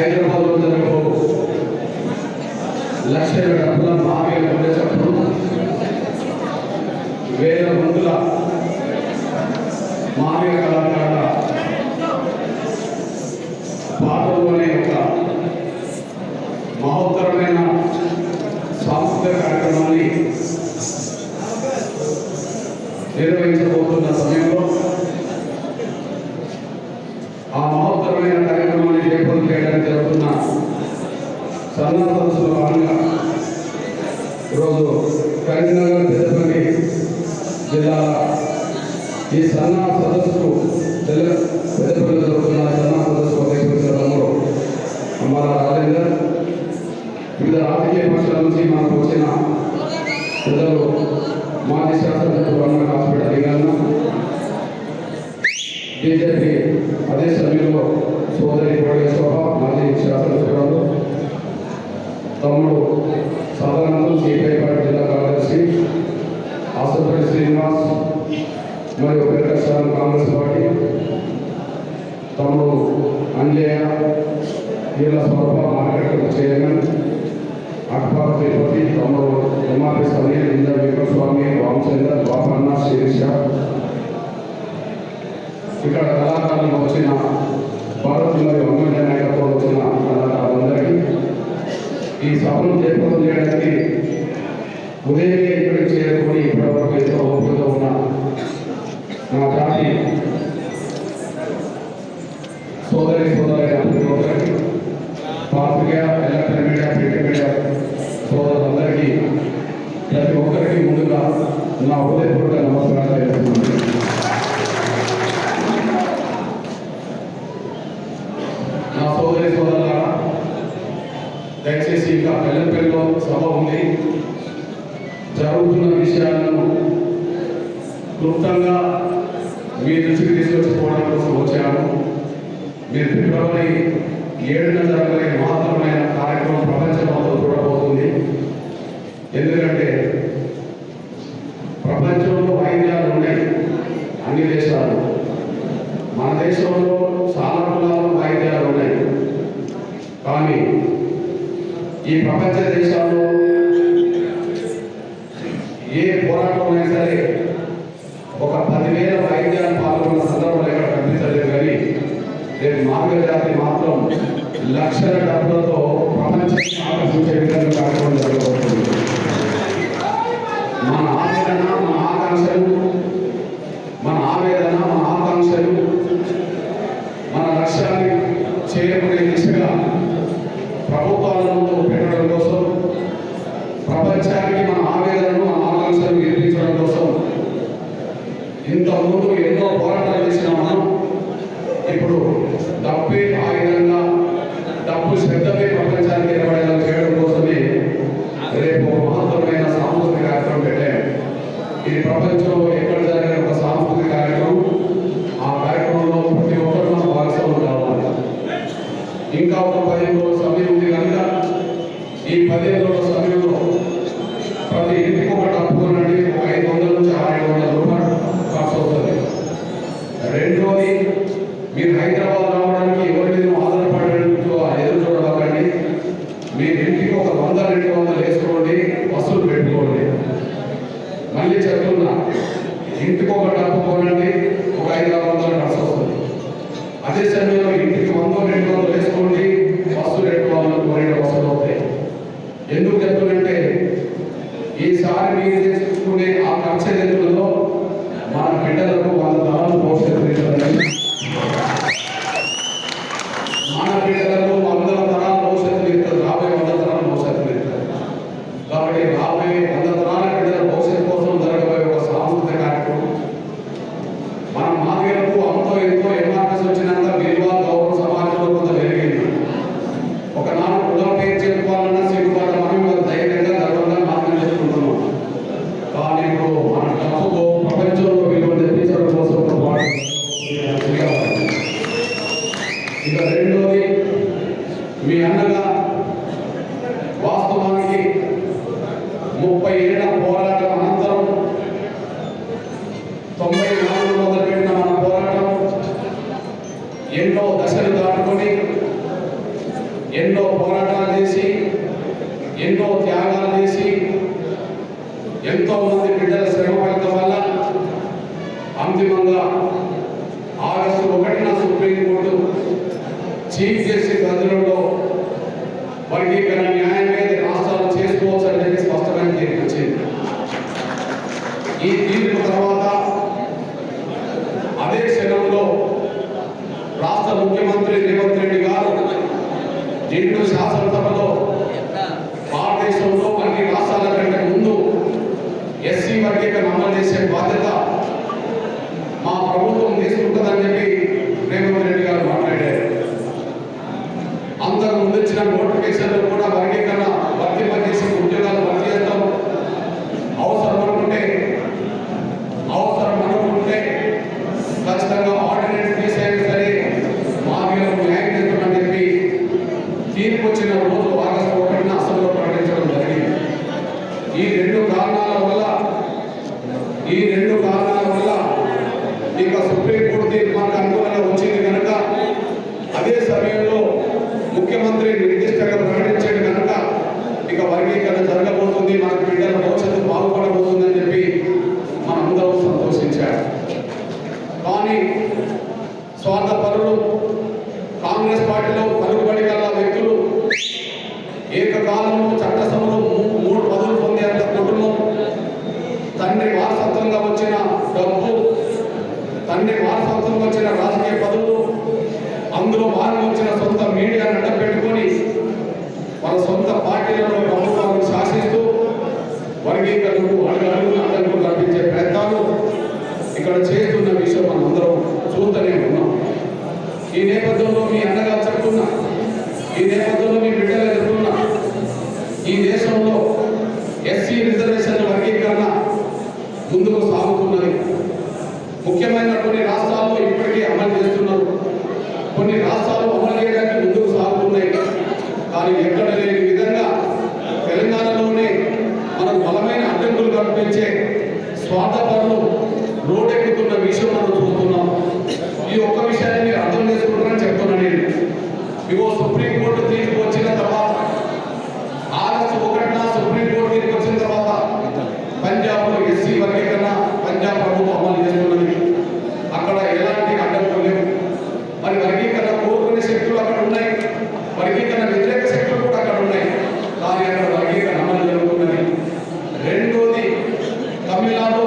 హైదరాబాద్లో జరగబో లక్ష డబ్బుల మావేల ఉండేటప్పుడు వేల మందుల మానవ కళాకారుల పాటలు అనే ఒక మహోత్తరమైన సాంస్కృతిక కార్యక్రమాన్ని నిర్వహించబోతున్న సమయంలో ఆ మహోత్తరమైన కార్యక్రమాన్ని జయప్రదం చేయడానికి జరుగుతున్న సన్న భాగంగా ఈరోజు కరీంనగర్ పెద్దపల్లి జిల్లాల ఈ సన్నా సదస్సుకు పెద్దపల్లి జరుగుతున్న సన్నా సదస్సు అధ్యక్షుడు తమ్ముడు అమ్మాల రాజేందర్ వివిధ రాజకీయ పక్షాల నుంచి మనకు వచ్చిన ప్రజలు మాజీ శాసనసభ్యులు గవర్నమెంట్ హాస్పిటల్ అడిగాను బీజేపీ అదే సభ్యులు సోదరి కోడి శోభ మాజీ శాసనసభ్యులు తమ్ముడు సదానందం సిపిఐ జిల్లా కార్యదర్శి ఆసుపత్రి శ్రీనివాస్ మరియు వెంకటేశ్వరం కాంగ్రెస్ పార్టీ. తమ్ముడు అంజయ్య ఈల స్వరూప మార్కెట్ చైర్మన్ అక్బర్ తిరుపతి. తమ్ముడు ఎంఆర్పి సమీర్ ఇంద్ర వెంకటస్వామి రామచంద్ర బాపన్న శిరీష. ఇక్కడ కళాకారులు వచ్చిన భారత్ మరియు అమ్మాయి నాయకత్వం వచ్చిన ఈ సభను జయప్రదం చేయడానికి ఉదయం ఇక్కడికి చేరుకొని ఇప్పటివరకు ఎంతో ఓపికతో ఉన్న నా జాతి సోదరి సోదరి అందరికీ పాత్రిక ఎలక్ట్రిక్ మీడియా ప్రింట్ మీడియా సోదరులందరికీ ప్రతి ఒక్కరికి ముందుగా నా హృదయపూర్వక నమస్కారాలు తెలుపుతున్నాను నా సోదరి సోదరులారా ఆ ఇంకా సభ ఉంది. జరుగుతున్న విషయాలను క్లుప్తంగా మీ దృష్టికి తీసుకొచ్చిపోవడం కోసం వచ్చాము. మీరు ఫిబ్రవరి ఏడున జరగలే మహత్తరమైన కార్యక్రమం ప్రపంచంలో చూడబోతుంది ఎందుకంటే ప్రపంచంలో వైద్యాలు ఉన్నాయి అన్ని దేశాలు మన దేశంలో చాలా కులాలు వైద్యాలు ఉన్నాయి కానీ ఈ ప్రపంచ దేశాల్లో ఏ పోరాటం అయినా సరే ఒక పదివేల వైద్యాలు పాల్గొన్న సందర్భం ఎక్కడ కనిపించలేదు కానీ రేపు మార్గ జాతి మాత్రం లక్షల డబ్బులతో ప్రపంచాన్ని ఆకర్షించే విధంగా కార్యక్రమం జరగబోతుంది. మన ఆవేదన మన ఆకాంక్షలు మన ఆవేదన మన ఆకాంక్షలు మన లక్ష్యాన్ని చేరుకునే దిశ ప్రపంచానికి మన ఆవేదనను మన ఆకాంక్షలు వినిపించడం కోసం ఇంతకుముందు ఎన్నో పోరాటాలు చేసిన మనం ఇప్పుడు డబ్బే ఆయుధంగా డబ్బు శబ్దమే ప్రపంచానికి నిలబడేలా చేయడం కోసమే రేపు ఒక మహత్తరమైన సాంస్కృతిక కార్యక్రమం పెట్టాం ఇది ప్రపంచంలో ఎక్కడ జరిగిన ఒక సాంస్కృతిక కార్యక్రమం ఆ కార్యక్రమంలో ప్రతి ఒక్కరు మనం భాగస్వాములు కావాలి. ఇంకా ఒక పదిహేను రోజుల సమయం ఉంది కనుక ఈ పదిహేను ఆ ఎన్నో పోరాటాలు చేసి ఎన్నో త్యాగాలు చేసి ఎంతో మంది బిడ్డల శ్రమ పడటం వల్ల అంతిమంగా ఆగస్టు ఒకటిన సుప్రీంకోర్టు చీఫ్ జస్టిస్ అందులో వర్గీకరణ న్యాయ మీద రాష్ట్రాలు చేసుకోవచ్చు అని చెప్పి స్పష్టమైన తీర్పు వచ్చింది ఈ తీర్పు తర్వాత అదే క్షణంలో రాష్ట్ర ముఖ్యమంత్రి రేవంత్ రెడ్డి గారు నిండు శాసనసభలో భారతదేశంలో అన్ని రాష్ట్రాల కంటే ముందు ఎస్సీ వర్గీకరణ అమలు చేసే బాధ్యత మా ప్రభుత్వం తీసుకుంటుందని చెప్పి రేవంత్ రెడ్డి గారు మాట్లాడారు అంతకు ముందు కూడా వర్గీకరణ భర్తీ వర్తింపజేసి ఉద్యోగాలు భర్తీ చేస్తాం. అవసరం అనుకుంటే అవసరం అనుకుంటే ఖచ్చితంగా ఆర్డినెన్స్ తీసేయండి సరే. మా మీద న్యాయం చేస్తామని చెప్పి తీర్పు వచ్చిన రోజు ఆగస్టు ఒకటిన అసెంబ్లీలో ప్రకటించడం జరిగింది. ఈ రెండు కారణాల వల్ల ఈ రెండు కారణాల వల్ల ఇక సుప్రీంకోర్టు తీర్పు మనకు అనుకూలంగా వచ్చింది కనుక అదే సమయంలో ముఖ్యమంత్రి నిర్దిష్టంగా ప్రకటించాడు కనుక ఇక వర్గీకరణ జరగబోతుంది మనకు బిడ్డల భవిష్యత్తు బాగుపడబోతుందని చెప్పి మనందరం సంతోషించారు కానీ స్వార్థపరులు కాంగ్రెస్ పార్టీలో పలుకుబడి గల వ్యక్తులు ఏకకాలంలో మూడు పదులు పొందేంత కుటుంబం? తండ్రి వారసత్వంగా వచ్చిన డబ్బు తండ్రి వారసత్వంగా వచ్చిన రాజకీయ పదవులు అందులో భాగం వచ్చిన సొంత మీడియాను అడ్డపెట్టుకొని వాళ్ళ సొంత పార్టీలలో ప్రభుత్వాలను శాసిస్తూ వర్గీకరణకు అడుగు అడ్డంకులు కల్పించే ప్రయత్నాలు ఇక్కడ చేస్తున్న విషయం మనం అందరం చూస్తూనే ఉన్నాం. ఈ నేపథ్యంలో మీ అన్నగా చెప్తున్నా ఈ నేపథ్యంలో தமிழ்நாடு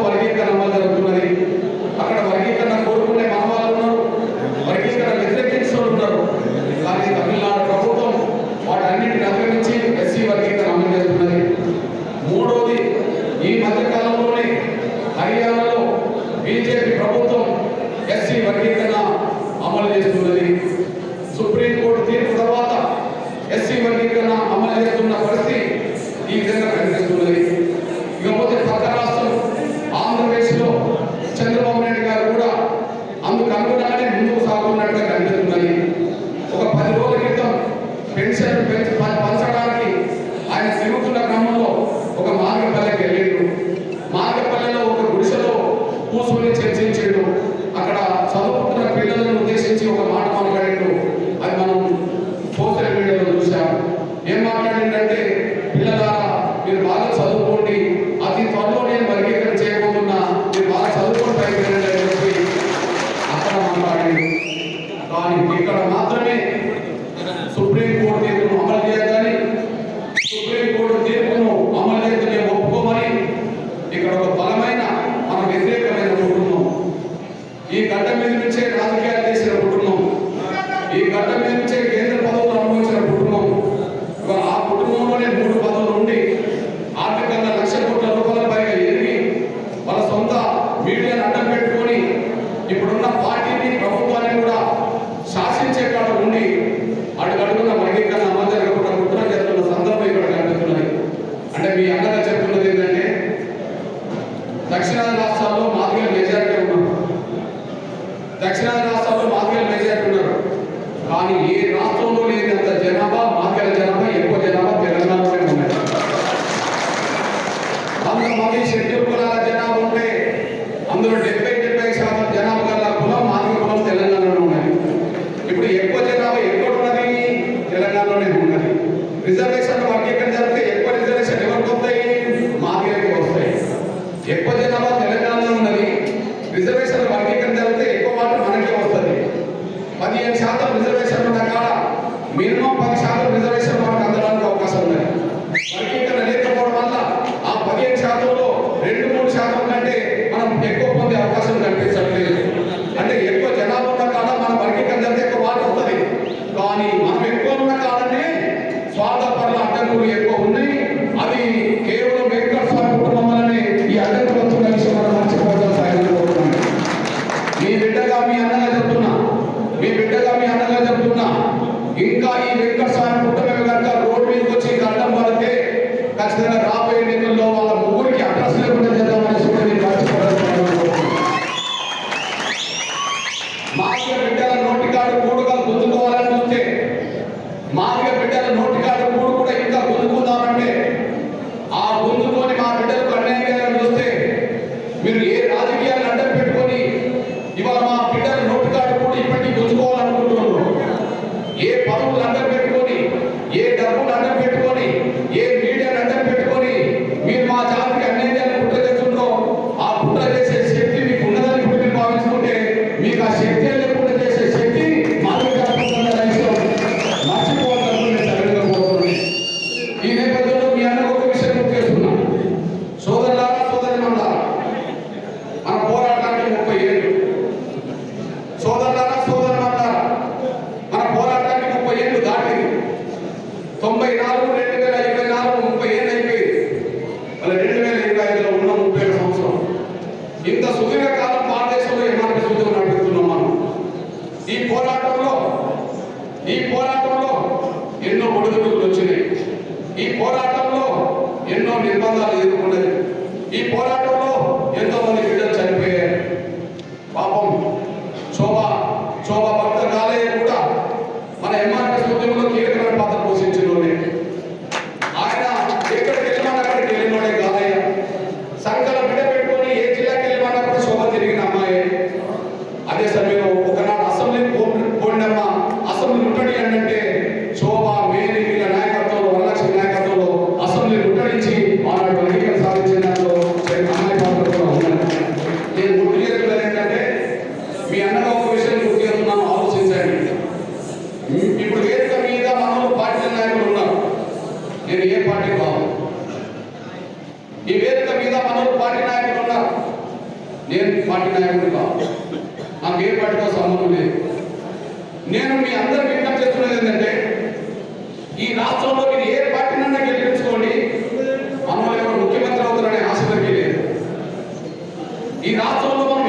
మీద నుంచే రాజకీయాలు చేసిన కుటుంబం. ఈ గడ్డ మీద నుంచే కేంద్ర పదవులు అనుభవించిన కుటుంబం. ఆ కుటుంబంలోనే మూడు పదవులు ఉండి ఆర్థికంగా లక్ష కోట్ల రూపాయల పైగా ఎరిగి వాళ్ళ సొంత మీడియాను అడ్డం పెట్టుకొని ఇప్పుడున్న పార్టీని ప్రభుత్వాన్ని కూడా శాసించే కాడ ఉండి అడుగడుగున వర్గీకరణ అమలు జరగకుండా కుట్ర చేస్తున్న సందర్భం ఇక్కడ కనిపిస్తున్నది. అంటే మీ అన్నగా చెప్తున్నది ఏంటంటే దక్షిణాది రాష్ట్ర మాదిగల మెజారిటీ ఉన్నారు దక్షిణాది రాష్ట్రాల్లో మాదిగల మెజారిటీ ఉన్నారు కానీ ఏ రాష్ట్రంలో లేనంత జనాభా మాదిగల జనాభా ఎక్కువ జనాభా తెలంగాణలోనే ఉన్నాయి వంద మంది షెడ్యూల్ కులాల జనాభా ఉంటే అందులో డెబ్బై డెబ్బై శాతం జనాభా గల కులం మాదిగ కులం తెలంగాణలో ఉన్నాయి ఇప్పుడు ఎక్కువ జనాభా ఎక్కడ ఉన్నది తెలంగాణలోనే ఉంది కానీ మనం ఎక్కువ ఉన్న స్వార్థపరుల అడ్డంకులు ఎక్కువ ఉన్నాయి. అవి కేవలం వెంకట స్వామి కుటుంబం వల్లనే ఈ అడ్డంకులు విషయం మనం మర్చిపోవడం మీ బిడ్డగా మీ అన్నగా చెప్తున్నా. మీ బిడ్డగా మీ అన్నగా చెప్తున్నా. ఇంకా ఈ వెంకట స్వామి కుటుంబం కనుక రోడ్డు మీదకి వచ్చి గడ్డం పడితే ఖచ్చితంగా రాబోయే ఎన్నికల్లో వాళ్ళ ముగ్గురికి అడ్రస్ లేకుండా చేద్దామని చెప్పి నేను మర్చిపోవడం బిడ్డల నోటి కాడు కూడా জায়গায় সৌদি মূলক এখানে পাথর నేను ఏ పార్టీ కాదు. ఈ వేదిక మీద మనలో పార్టీ నాయకులు ఉన్నారు. నేను పార్టీ నాయకుడు కాదు. నాకు ఏ పార్టీతో సంబంధం లేదు. నేను మీ అందరికి విజ్ఞప్తి చేస్తున్నది ఏంటంటే ఈ రాష్ట్రంలో మీరు ఏ పార్టీనన్నా గెలిపించుకోండి మనం ఎవరు ముఖ్యమంత్రి అవుతారనే ఆశ దగ్గర లేదు. ఈ రాష్ట్రంలో మనం